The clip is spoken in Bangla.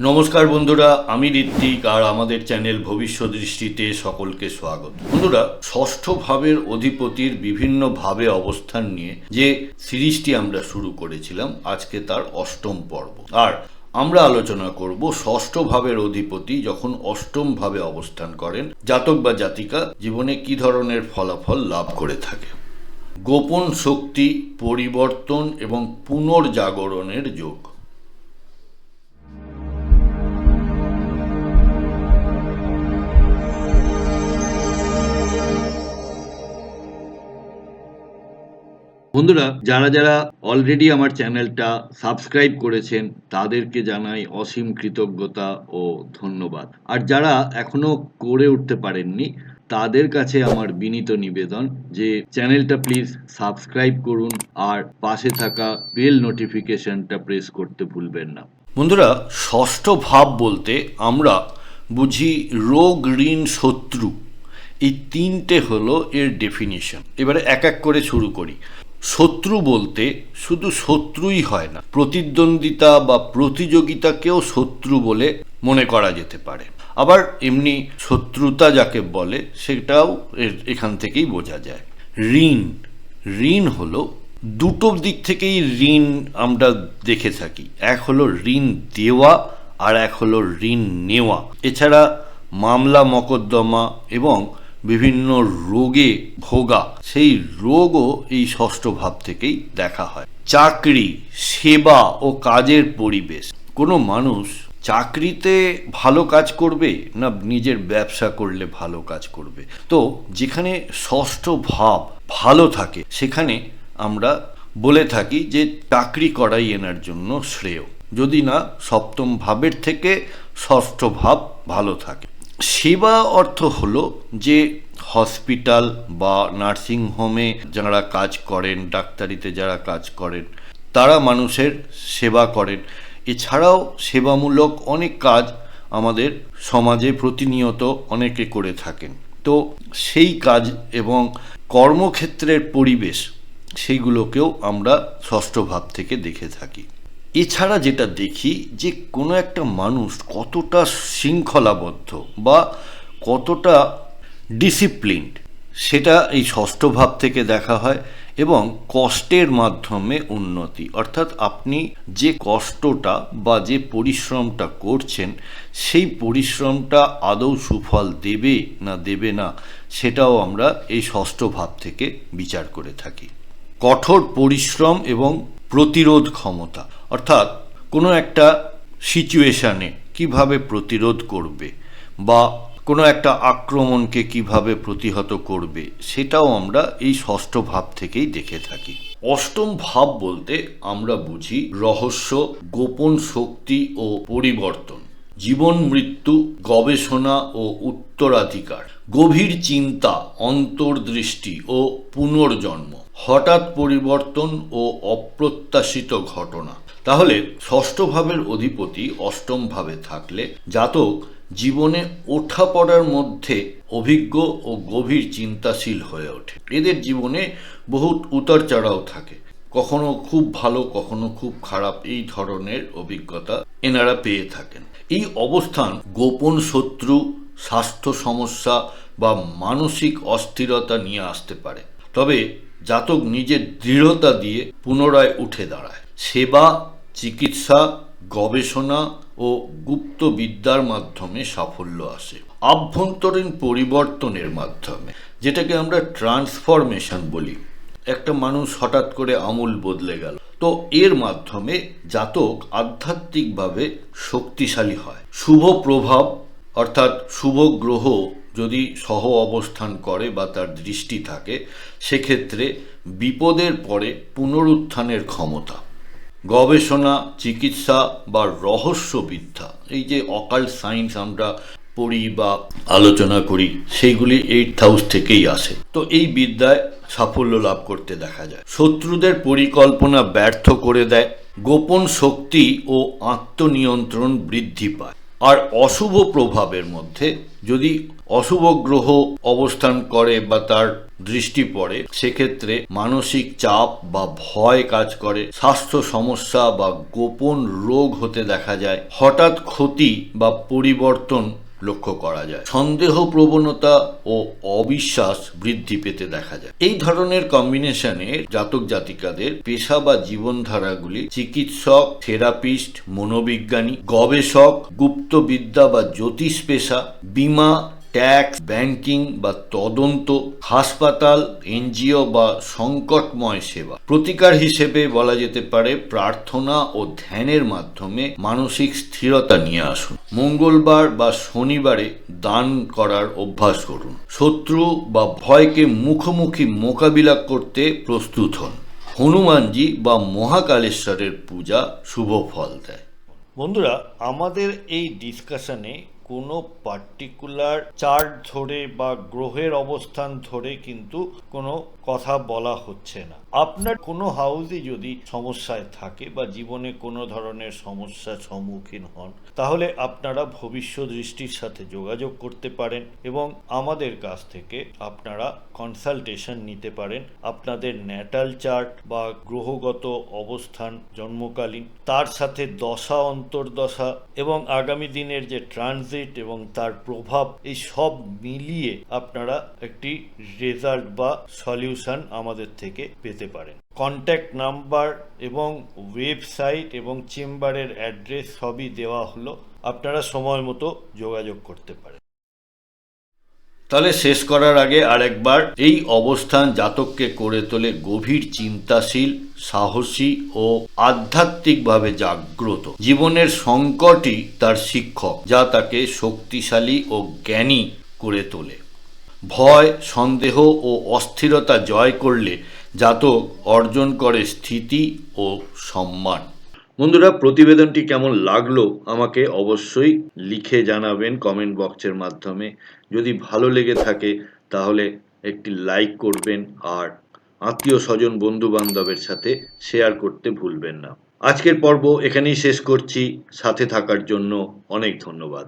নমস্কার বন্ধুরা, আমি ঋত্বিক আর আমাদের চ্যানেল ভবিষ্যৎ দৃষ্টিতে সকলকে স্বাগত। বন্ধুরা, ষষ্ঠ ভাবের অধিপতির বিভিন্ন ভাবে অবস্থান নিয়ে যে সিরিজটি আমরা শুরু করেছিলাম, আজকে তার অষ্টম পর্ব। আর আমরা আলোচনা করব ষষ্ঠ ভাবের অধিপতি যখন অষ্টম ভাবে অবস্থান করেন, জাতক বা জাতিকা জীবনে কি ধরনের ফলাফল লাভ করে থাকে। গোপন শক্তি, পরিবর্তন এবং পুনর্জাগরণের যোগ। বন্ধুরা, যারা যারা অলরেডি আমার চ্যানেলটা সাবস্ক্রাইব করেছেন, তাদেরকে জানাই অসীম কৃতজ্ঞতা ও ধন্যবাদ। আর যারা এখনও করে উঠতে পারেননি, তাদের কাছে আমার বিনীত নিবেদন যে চ্যানেলটা প্লিজ সাবস্ক্রাইব করুন আর পাশে থাকা বেল নোটিফিকেশনটা প্রেস করতে ভুলবেন না। বন্ধুরা, ষষ্ঠ ভাব বলতে আমরা বুঝি রোগ, ঋণ, শত্রু। এই তিনটে হলো এর ডেফিনিশন এবারে এক এক করে শুরু করি। শত্রু বলতে শুধু শত্রুই হয় না, প্রতিদ্বন্দ্বিতা বা প্রতিযোগিতাকেও শত্রু বলে মনে করা যেতে পারে। আবার এমনি শত্রুতা যাকে বলে, সেটাও এখান থেকেই বোঝা যায়। ঋণ ঋণ হলো দুটো দিক থেকেই ঋণ আমরা দেখে থাকি। এক হলো ঋণ দেওয়া আর এক হলো ঋণ নেওয়া। এছাড়া মামলা, মকদ্দমা এবং বিভিন্ন রোগে ভোগা, সেই রোগও এই ষষ্ঠ ভাব থেকেই দেখা হয়। চাকরি, সেবা ও কাজের পরিবেশ। কোনো মানুষ চাকরিতে ভালো কাজ করবে না নিজের ব্যবসা করলে ভালো কাজ করবে? তো যেখানে ষষ্ঠ ভাব ভালো থাকে, সেখানে আমরা বলে থাকি যে চাকরি করাই এনার জন্য শ্রেয়। যদি না, সপ্তম ভাবের থেকে ষষ্ঠ ভাব ভালো থাকে। সেবা অর্থ হলো যে হসপিটাল বা নার্সিং হোমে যারা কাজ করেন, ডাক্তারিতে যারা কাজ করেন, তারা মানুষের সেবা করেন। এছাড়াও সেবামূলক অনেক কাজ আমাদের সমাজে প্রতিনিয়ত অনেকে করে থাকেন। তো সেই কাজ এবং কর্মক্ষেত্রের পরিবেশ, সেইগুলোকেও আমরা ষষ্ঠ ভাব থেকে দেখে থাকি। এছাড়া যেটা দেখি যে কোনো একটা মানুষ কতটা শৃঙ্খলাবদ্ধ বা কতটা ডিসিপ্লিনড সেটা এই ষষ্ঠ ভাব থেকে দেখা হয় এবং কষ্টের মাধ্যমে উন্নতি। অর্থাৎ আপনি যে কষ্টটা বা যে পরিশ্রমটা করছেন, সেই পরিশ্রমটা আদৌ সুফল দেবে না দেবে না, সেটাও আমরা এই ষষ্ঠ ভাব থেকে বিচার করে থাকি। কঠোর পরিশ্রম এবং প্রতিরোধ ক্ষমতা। অর্থাৎ কোনো একটা সিচুয়েশানে কীভাবে প্রতিরোধ করবে বা কোনো একটা আক্রমণকে কীভাবে প্রতিহত করবে, সেটাও আমরা এই ষষ্ঠ ভাব থেকেই দেখে থাকি। অষ্টম ভাব বলতে আমরা বুঝি রহস্য, গোপন শক্তি ও পরিবর্তন, জীবন মৃত্যু, গবেষণা ও উত্তরাধিকার, গভীর চিন্তা, অন্তর্দৃষ্টি ও পুনর্জন্ম। হঠাৎ পরিবর্তন ও অপ্রত্যাশিত ঘটনা। তাহলে ষষ্ঠ ভাবের অধিপতি অষ্টম ভাবে থাকলে জাতক জীবনে ওঠা পড়ার মধ্যে অভিজ্ঞ ও গভীর চিন্তাশীল হয়ে ওঠে। এদের জীবনে বহুত উতার চড়াও থাকে। কখনো খুব ভালো, কখনো খুব খারাপ এই ধরনের অভিজ্ঞতা এনারা পেয়ে থাকেন। এই অবস্থান গোপন শত্রু, স্বাস্থ্য সমস্যা বা মানসিক অস্থিরতা নিয়ে আসতে পারে। তবে জাতক নিজের দৃঢ়তা দিয়ে পুনরায় উঠে দাঁড়ায়। সেবা, চিকিৎসা, গবেষণা ও গুপ্ত বিদ্যার মাধ্যমে সাফল্য আসে। আভ্যন্তরীণ পরিবর্তনের মাধ্যমে, যেটাকে আমরা ট্রান্সফরমেশন বলি। একটা মানুষ হঠাৎ করে আমূল বদলে গেল। তো এর মাধ্যমে জাতক আধ্যাত্মিকভাবে শক্তিশালী হয়। শুভ প্রভাব, অর্থাৎ শুভ গ্রহ যদি সহ অবস্থান করে বা তার দৃষ্টি থাকে, সেক্ষেত্রে বিপদের পরে পুনরুত্থানের ক্ষমতা। গবেষণা, চিকিৎসা বা রহস্যবিদ্যা, এই যে অকাল সায়েন্স আমরা পড়ি বা আলোচনা করি, সেইগুলি এইট হাউস থেকেই আসে। তো এই বিদ্যায় সাফল্য লাভ করতে দেখা যায়। শত্রুদের পরিকল্পনা ব্যর্থ করে দেয়, গোপন শক্তি ও আত্মনিয়ন্ত্রণ বৃদ্ধি পায়। আর অশুভ প্রভাবের মধ্যে যদি অশুভ গ্রহ অবস্থান করে বা তার দৃষ্টি পড়ে, সেক্ষেত্রে মানসিক চাপ বা ভয় কাজ করে, স্বাস্থ্য সমস্যা বা গোপন রোগ হতে দেখা যায়। হঠাৎ ক্ষতি বা পরিবর্তন লক্ষ্য করা যায়। সন্দেহ, প্রবণতা ও অবিশ্বাস বৃদ্ধি পেতে দেখা যায়। এই ধরনের কম্বিনেশনে জাতক জাতিকাদের পেশা বা জীবনধারাগুলি চিকিৎসক, থেরাপিস্ট, মনোবিজ্ঞানী, গবেষক গুপ্তবিদ্যা বা জ্যোতিষ পেশা, বিমা ট্যাক্স, ব্যাংকিং বা তদন্ত, হাসপাতাল, এনজিও বা সংকটময় সেবা। প্রতিকার হিসেবে বলা যেতে পারে প্রার্থনা ও ধ্যানের মাধ্যমে মানসিক স্থিরতা নিয়ে আসুন। মঙ্গলবার বা শনিবারে দান করার অভ্যাস করুন। শত্রু বা ভয়কে মুখোমুখি মোকাবিলা করতে প্রস্তুত হন। হনুমানজি বা মহাকালেশ্বরের পূজা শুভ ফল দেয়। বন্ধুরা, আমাদের এই ডিসকাশনে কোনো পার্টিকুলার চার্ট ধরে বা গ্রহের অবস্থান ধরে কিন্তু কোনো কথা বলা হচ্ছে না। আপনার কোনো হাউসে যদি সমস্যায় থাকে বা জীবনে কোনো ধরনের সমস্যার সম্মুখীন হন, তাহলে আপনারা ভবিষ্য দৃষ্টির সাথে যোগাযোগ করতে পারেন এবং আমাদের কাছ থেকে আপনারা কনসালটেশন নিতে পারেন। আপনাদের ন্যাটাল চার্ট বা গ্রহগত অবস্থান জন্মকালীন, তার সাথে দশা, অন্তর্দশা এবং আগামী দিনের যে ট্রানজিট এবং তার প্রভাব, এই সব মিলিয়ে আপনারা একটি রেজাল্ট বা সলিউশন আমাদের থেকে পেতে পারেন। কন্ট্যাক্ট নাম্বার এবং ওয়েবসাইট এবং চেম্বারের অ্যাড্রেস সবই দেওয়া হলো। আপনারা সময় মতো যোগাযোগ করতে পারেন। তাহলে শেষ করার আগে আরেকবার, এই অবস্থান জাতককে করে তোলে গভীর চিন্তাশীল, সাহসী ও আধ্যাত্মিকভাবে জাগ্রত। জীবনের সংকটই তার শিক্ষক, যা তাকে শক্তিশালী ও জ্ঞানী করে তোলে। ভয়, সন্দেহ ও অস্থিরতা জয় করলে জাতক অর্জন করে স্থিতি ও সম্মান। বন্ধুরা, প্রতিবেদনটি কেমন লাগল আমাকে অবশ্যই লিখে জানাবেন কমেন্ট বক্সের মাধ্যমে। যদি ভালো লেগে থাকে, তাহলে একটি লাইক করবেন আর আত্মীয় স্বজন বন্ধু বান্ধবের সাথে শেয়ার করতে ভুলবেন না। আজকের পর্ব এখানেই শেষ করছি। সাথে থাকার জন্য অনেক ধন্যবাদ।